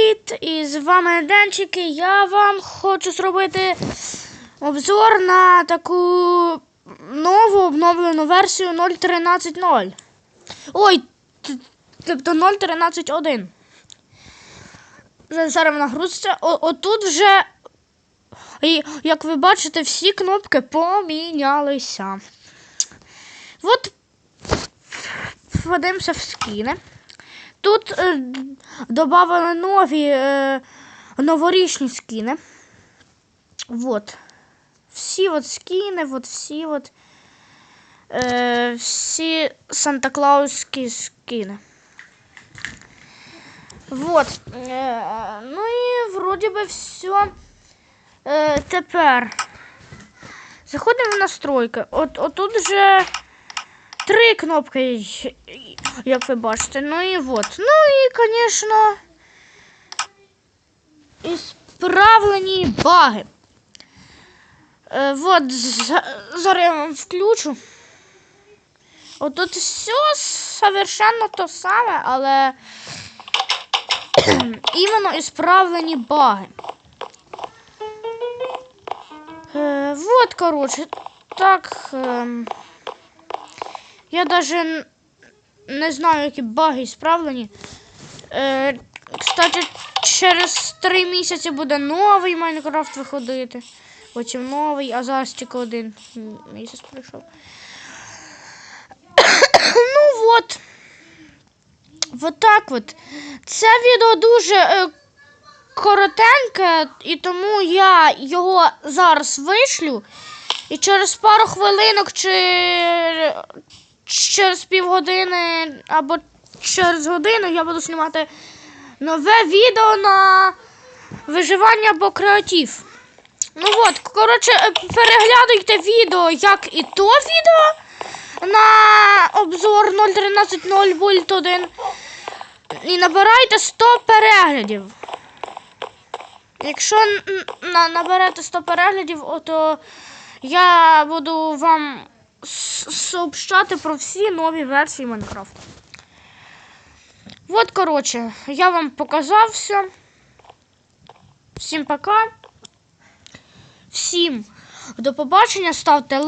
Привіт! І з вами Денчики. Я вам хочу зробити обзор на таку нову обновлену версію 0.13.0. Ой, тобто 0.13.1. Зараз вона грузиться. Отут вже, і, як ви бачите, всі кнопки помінялися. От подивимося в скіни. Тут е, додали нові е, новорічні скіни. Вот. Всі от скіни, от всі от. Е, всі Санта-Клаусські скіни. Вот. Е, ну і вроді би все. Е, тепер. Заходимо в настройки. От, отут вже три кнопки, як ви бачите. Ну і от. Ну і, звісно, ісправлені баги. Е, от, зараз я вам включу. Отут все совершенно то саме, але іменно ісправлені баги. Е, вот, короче, так. ем, я даже не знаю, які баги справлені. Е, кстати, через три місяці буде новий Майнкрафт виходити. Потім новий, а зараз тільки один місяць пройшов. ну от. Вот так от. Це відео дуже е, коротеньке, і тому я його зараз вишлю. І через пару хвилинок чи через півгодини або через годину я буду знімати нове відео на виживання або креатив. Ну от, коротше, е, переглядуйте відео, як і то відео на обзор 0.13.0 Вольт 1. І набирайте 100 переглядів. Якщо наберете 100 переглядів, то я буду вам сообщати про всі нові версії Майнкрафту. От, коротше, я вам показав все. Всім пока. Всім до побачення. Ставте